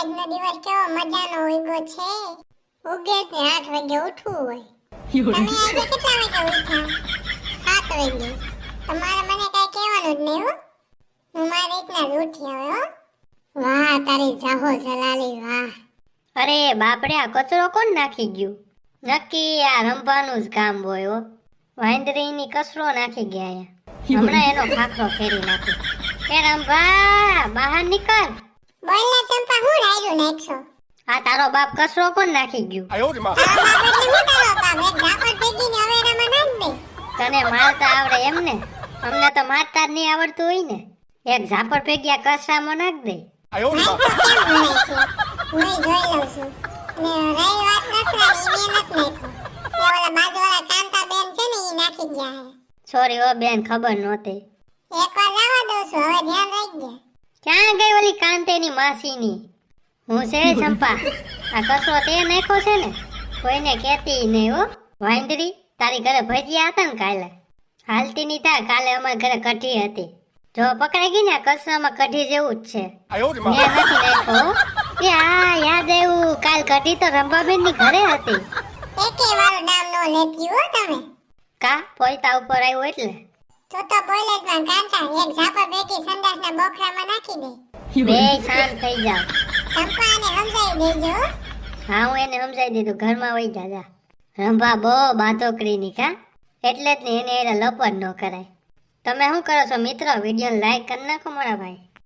આજનો દિવસ કેવો મજાનો ઉગ્યો છે? ઉગે ને આઠ વાગે ઉઠવું હોય. તમે આજે કેટલા વાગે ઉઠ્યા? સાત વાગે. તમારે મને કઈ કહેવાનું જ નહીં હો. હું મારી રીતના જ ઉઠી હવે હો. વાહ તારી જાહો જલાલી વાહ. અરે બાપડે આ કચરો કોણ નાખી ગયું? નક્કી આ રંભાનું જ કામ હોય હો. વાંદરીની કચરો નાખી ગયા હમણાં એનો ખાખરો ફેરી નાખ્યો. એ રંભા બહાર નીકળ. બોલને ચંપા હું રાયરું નાખશો આ તારો બાપ કસરો કોણ નાખી ગયું? આયો રે માં. તારો બાપ? એક ઝાપડ ભેગીને હવે એનામાં નાખ દે. તને મારતા આવડે એમ ને? અમને તો મારતા જ આવડતું હોય ને? એક ઝાપડ ભેગી આ કસરામાં નાખ દે. આયો રે માં. હું જોઈ લઉં છું. ને રહી વાત કસરા ઈ મેં નથી નાખ્યો. ઓલા બાજુવાળા કાંતા બેન છે ને ઈ નાખી ગયા સોરી ઓ બેન ખબર નહોતી. એકવાર જવા દઉં છું હવે ધ્યાન તેની માસીની. હું છે ચંપા. આ કસો તે નાખો છે ને? કોઈને કહેતી નહીં હો. વાંદરી તારી ઘરે ભજીયા હતા ને કાલે? હાલતી ની તા કાલે અમારા ઘરે કઢી હતી. જો પકડાઈ ગઈ ને કસરામાં કઢી જેવું જ છે. મેં નથી નાખ્યો એ આ યાદ આવ્યું કાલ કઢી તો રંભાબેનની ઘરે હતી. એકે મારું નામ નો લેતી હો તમે? કા? પોઈતા ઉપર આવ્યું એટલે? તો તો બોલે જ પણ કાકા એક ઝાપા બેટી સંદાસના બોખરામાં નાખી દે. બે શાંત થઈ જાવ ચંપાને સમજાવી દેજો. હા હું એને સમજાવી દીધું. ઘરમાં વહી જા જા. રંભા બહુ બાતોકડીની કા? એટલે જ ને એને એને લપટ ન કરાય. તમે શું કરો છો મિત્રો? વીડિયો લાઈક કરી નાખો મારા ભાઈ.